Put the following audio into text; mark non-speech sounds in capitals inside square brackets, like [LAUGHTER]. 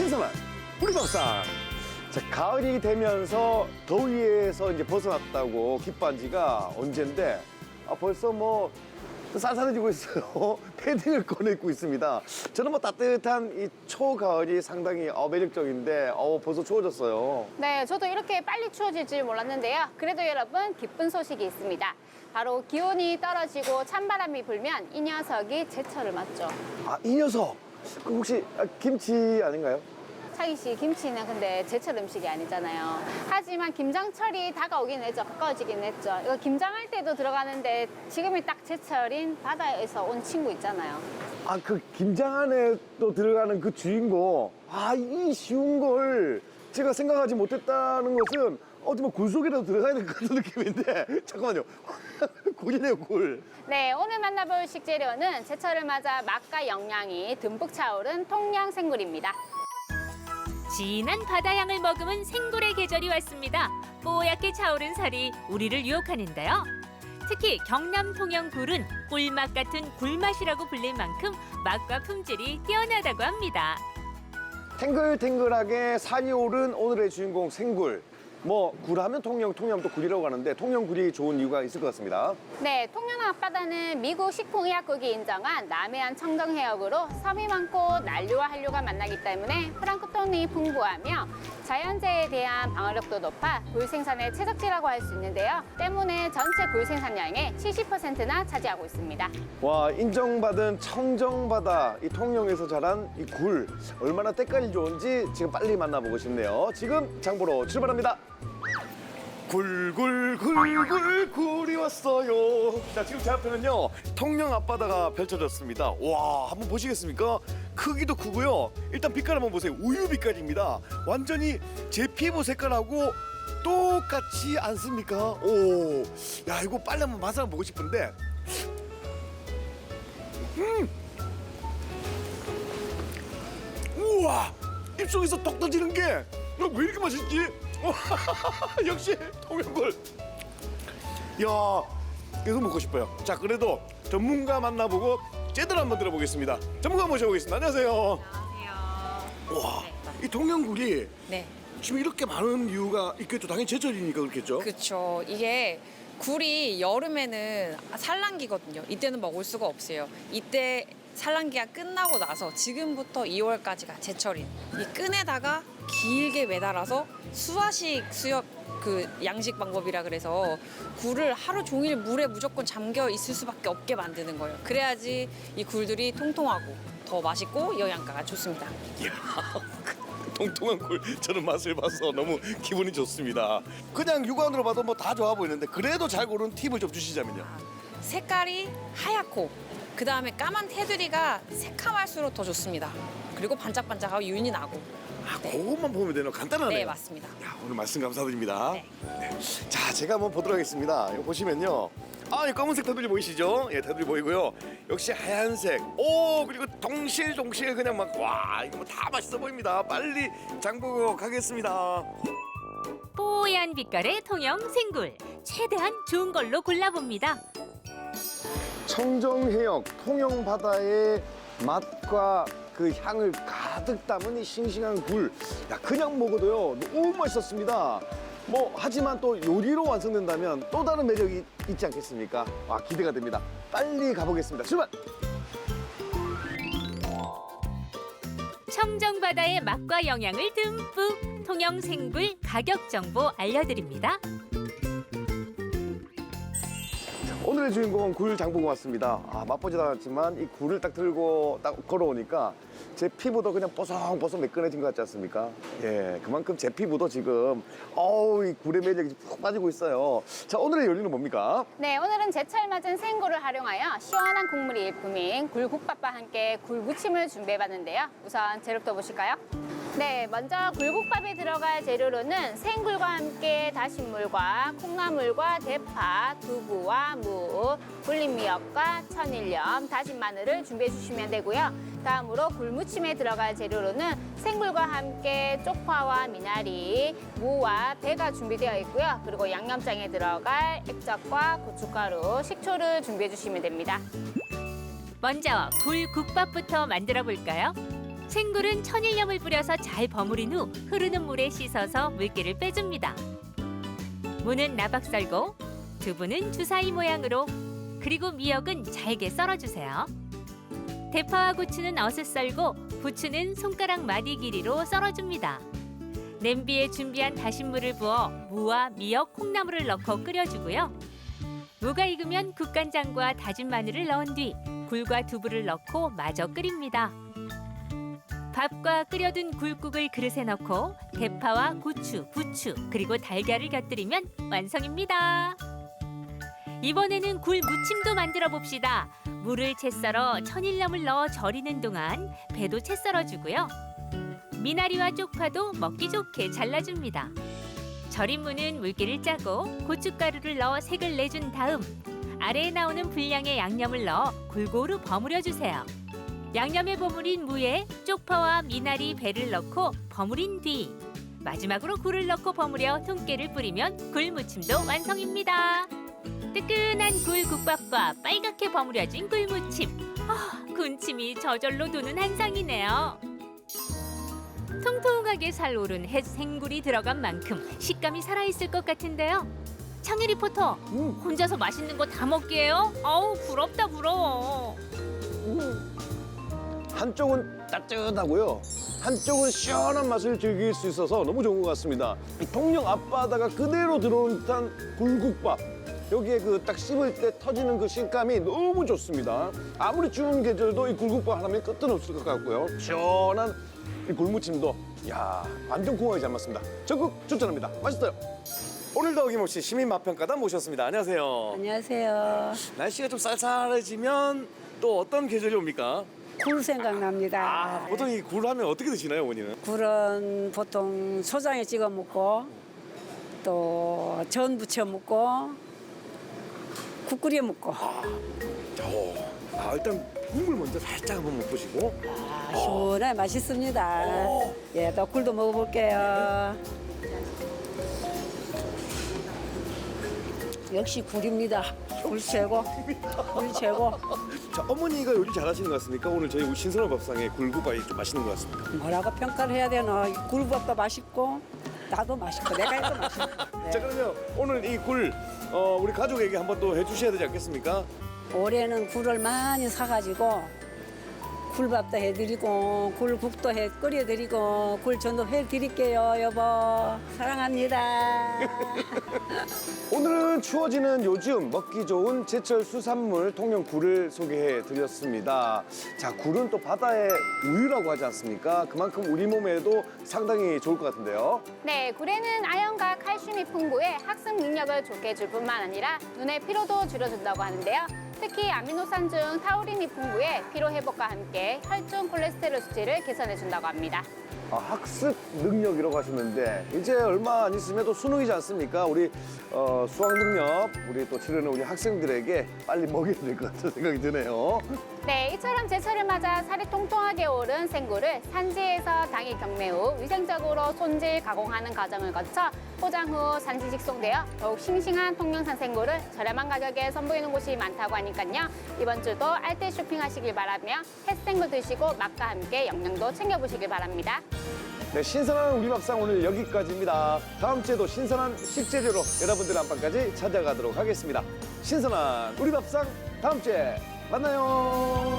신선한 우리 밥상. 자, 가을이 되면서 더위에서 이제 벗어났다고 기뻐한 지가 언젠데 아, 벌써 뭐 쌀쌀해지고 있어요. [LAUGHS] 패딩을 꺼내고 있습니다. 저는 뭐 따뜻한 이 초가을이 상당히 어, 매력적인데 어, 벌써 추워졌어요. 네, 저도 이렇게 빨리 추워질 줄 몰랐는데요. 그래도 여러분 기쁜 소식이 있습니다. 바로 기온이 떨어지고 찬바람이 불면 이 녀석이 제철을 맞죠. 아, 이 녀석. 그 혹시 아, 김치 아닌가요? 차기 씨 김치는 근데 제철 음식이 아니잖아요. 하지만 김장철이 다가오긴 했죠. 가까워지긴 했죠. 이거 김장할 때도 들어가는데 지금이 딱 제철인 바다에서 온 친구 있잖아요. 아, 그 김장 안에 또 들어가는 그 주인공. 아, 이 쉬운 걸 제가 생각하지 못했다는 것은 어디 뭐 굴 속이라도 들어가야 될 것 같은 느낌인데. [LAUGHS] 잠깐만요. [LAUGHS] 굴이네요, 굴. 네, 오늘 만나볼 식재료는 제철을 맞아 맛과 영양이 듬뿍 차오른 통영생굴입니다. 진한 바다향을 머금은 생굴의 계절이 왔습니다. 뽀얗게 차오른 살이 우리를 유혹하는데요. 특히 경남 통영굴은 꿀맛 같은 굴맛이라고 불릴 만큼 맛과 품질이 뛰어나다고 합니다. 탱글탱글하게 살이 오른 오늘의 주인공 생굴. 뭐 굴하면 통영, 통영하면 또 굴이라고 하는데 통영굴이 좋은 이유가 있을 것 같습니다. 네, 통영 앞바다는 미국 식품의약국이 인정한 남해안 청정해역으로 섬이 많고 난류와 한류가 만나기 때문에 프랑크톤이 풍부하며 자연재해에 대한 방어력도 높아 굴 생산의 최적지라고 할 수 있는데요. 때문에 전체 굴 생산량의 70%나 차지하고 있습니다. 와 인정받은 청정바다 이 통영에서 자란 이 굴 얼마나 때깔이 좋은지 지금 빨리 만나보고 싶네요. 지금 장보러 출발합니다. 굴굴굴굴 굴이 왔어요. 자 지금 제 앞에는요 통영 앞바다가 펼쳐졌습니다. 와 한번 보시겠습니까? 크기도 크고요. 일단 빛깔 한번 보세요. 우유 빛깔입니다. 완전히 제 피부 색깔하고 똑같지 않습니까? 오, 야 이거 빨리 한번 맛을 한번 보고 싶은데 우와 입속에서 톡 터지는 게 왜 이렇게 맛있지? [LAUGHS] 역시 통영굴 야 계속 먹고 싶어요. 자 그래도 전문가 만나보고 제대로 한번 들어보겠습니다. 전문가 모셔보겠습니다. 안녕하세요. 안녕하세요. 와 이 통영굴이 네, 지금 이렇게 많은 이유가 있겠죠? 당연히 제철이니까 그렇겠죠? 그렇죠. 이게 굴이 여름에는 산란기거든요. 이때는 먹을 수가 없어요. 이때 산란기가 끝나고 나서 지금부터 2월까지가 제철인. 이 끈에다가 길게 매달아서 수화식 수역 그 양식 방법이라 그래서 굴을 하루 종일 물에 무조건 잠겨 있을 수밖에 없게 만드는 거예요. 그래야지 이 굴들이 통통하고 더 맛있고 영양가가 좋습니다. [LAUGHS] 통통한 굴 저는 맛을 봐서 너무 기분이 좋습니다 그냥 육안으로 봐도 뭐 다 좋아 보이는데 그래도 잘 고른 팁을 좀 주시자면요 색깔이 하얗고 그 다음에 까만 테두리가 새카말수록 더 좋습니다. 그리고 반짝반짝하고 윤이 나고. 아, 그것만 보면 되는 간단하네요. 네 맞습니다. 야, 오늘 말씀 감사드립니다. 네. 네. 자, 제가 한번 보도록 하겠습니다. 이거 보시면요. 아, 이 검은색 테두리 보이시죠? 예, 테두리 보이고요. 역시 하얀색. 오, 그리고 동실동실 그냥 막 와, 이거 뭐 다 맛있어 보입니다. 빨리 장 보고 가겠습니다. 뽀얀 빛깔의 통영 생굴. 최대한 좋은 걸로 골라봅니다. 청정해역 통영 바다의 맛과 그 향을 가득 담은 이 싱싱한 굴. 야, 그냥 먹어도요. 너무 맛있었습니다. 뭐 하지만 또 요리로 완성된다면 또 다른 매력이 있지 않겠습니까? 와, 기대가 됩니다. 빨리 가보겠습니다. 출발! 청정바다의 맛과 영양을 듬뿍 통영 생굴 가격 정보 알려드립니다. 오늘의 주인공은 굴 장보고 왔습니다. 아, 맛보지도 않았지만 이 굴을 딱 들고 딱 걸어오니까 제 피부도 그냥 뽀송뽀송 매끈해진 것 같지 않습니까? 예, 그만큼 제 피부도 지금 어우 이 굴의 매력이 푹 빠지고 있어요. 자, 오늘의 요리는 뭡니까? 네, 오늘은 제철 맞은 생굴을 활용하여 시원한 국물이 일품인 굴국밥과 함께 굴무침을 준비해봤는데요. 우선 재료부터 보실까요? 네, 먼저 굴국밥에 들어갈 재료로는 생굴과 함께 다신 물과 콩나물과 대파, 두부와 무, 불린 미역과 천일염, 다진 마늘을 준비해 주시면 되고요. 다음으로 굴무침에 들어갈 재료로는 생굴과 함께 쪽파와 미나리, 무와 배가 준비되어 있고요. 그리고 양념장에 들어갈 액젓과 고춧가루, 식초를 준비해 주시면 됩니다. 먼저 굴 국밥부터 만들어 볼까요? 생굴은 천일염을 뿌려서 잘 버무린 후 흐르는 물에 씻어서 물기를 빼줍니다. 무는 나박 썰고 두부는 주사위 모양으로 그리고 미역은 잘게 썰어주세요. 대파와 고추는 어슷 썰고 부추는 손가락 마디 길이로 썰어줍니다. 냄비에 준비한 다신물을 부어 무와 미역, 콩나물을 넣고 끓여주고요. 무가 익으면 국간장과 다진 마늘을 넣은 뒤 굴과 두부를 넣고 마저 끓입니다. 밥과 끓여둔 굴국을 그릇에 넣고 대파와 고추, 부추, 그리고 달걀을 곁들이면 완성입니다. 이번에는 굴 무침도 만들어 봅시다. 물을 채 썰어 천일염을 넣어 절이는 동안 배도 채 썰어 주고요. 미나리와 쪽파도 먹기 좋게 잘라줍니다. 절인 무는 물기를 짜고 고춧가루를 넣어 색을 내준 다음 아래에 나오는 분량의 양념을 넣어 골고루 버무려 주세요. 양념에 버무린 무에 쪽파와 미나리 배를 넣고 버무린 뒤 마지막으로 굴을 넣고 버무려 통깨를 뿌리면 굴 무침도 완성입니다. 뜨끈한 굴 국밥과 빨갛게 버무려진 굴 무침. 아, 군침이 저절로 도는 한상이네요. 통통하게 살 오른 햇 생굴이 들어간 만큼 식감이 살아있을 것 같은데요. 창희 리포터, 음. 혼자서 맛있는 거 다 먹기에요? 어우, 부럽다 부러워. 한쪽은 따뜻하고요. 한쪽은 시원한 맛을 즐길 수 있어서 너무 좋은 것 같습니다. 이 통영 앞바다가 그대로 들어온 듯한 굴국밥. 여기에 그 딱 씹을 때 터지는 그 식감이 너무 좋습니다. 아무리 추운 계절도 이 굴국밥 하나면 끝은 없을 것 같고요. 시원한 이 굴무침도 야 완전 궁합이 잘 맞습니다. 적극 추천합니다. 맛있어요. 오늘도 어김없이 시민 맛평가단 모셨습니다. 안녕하세요. 안녕하세요. 날씨가 좀 쌀쌀해지면 또 어떤 계절이 옵니까? 굴 생각납니다. 아, 보통 이 굴 하면 어떻게 드시나요, 어머니는? 굴은 보통 소장에 찍어 먹고 또 전 부쳐 먹고 국 끓여 먹고 어, 아, 일단 국물 먼저 살짝 한번 먹보시고. 아, 시원하게 맛있습니다. 예, 또 굴도 먹어볼게요. 역시 굴입니다. 굴 최고. 굴 최고. 자, 어머니가 요리 잘하시는 것 같습니까? 오늘 저희 신선한 밥상에 굴국밥이 좀 맛있는 것 같습니다. 뭐라고 평가를 해야 되나? 이 굴밥도 맛있고 나도 맛있고 내가 해도 맛있고. 네. [LAUGHS] 자, 그러면 오늘 이 굴, 어, 우리 가족에게 한번 또 해주셔야 되지 않겠습니까? 올해는 굴을 많이 사가지고 굴밥도 해드리고 굴국도 해 끓여드리고 굴전도 해드릴게요 여보 사랑합니다. [LAUGHS] 오늘은 추워지는 요즘 먹기 좋은 제철 수산물 통영 굴을 소개해 드렸습니다. 자, 굴은 또 바다의 우유라고 하지 않습니까? 그만큼 우리 몸에도 상당히 좋을 것 같은데요. 네, 굴에는 아연과 칼슘이 풍부해 학습 능력을 좋게 해줄 뿐만 아니라 눈의 피로도 줄여준다고 하는데요. 특히 아미노산 중 타우린이 풍부해 피로 회복과 함께 혈중 콜레스테롤 수치를 개선해준다고 합니다. 아, 학습 능력이라고 하셨는데 이제 얼마 안 있으면 또 수능이지 않습니까? 우리 어, 수학 능력 우리 또 치르는 우리 학생들에게 빨리 먹여야 될 것 같은 생각이 드네요. 네, 이처럼 제철을 맞아 살이 통통하게 오른 생굴을 산지에서 당일 경매 후 위생적으로 손질 가공하는 과정을 거쳐 포장 후 산지 직송되어 더욱 싱싱한 통영산 생굴을 저렴한 가격에 선보이는 곳이 많다고 하니까요. 이번 주도 알뜰 쇼핑하시길 바라며 햇생굴 드시고 맛과 함께 영양도 챙겨보시길 바랍니다. 네, 신선한 우리 밥상 오늘 여기까지입니다. 다음 주에도 신선한 식재료로 여러분들 안방까지 찾아가도록 하겠습니다. 신선한 우리 밥상 다음 주에 만나요.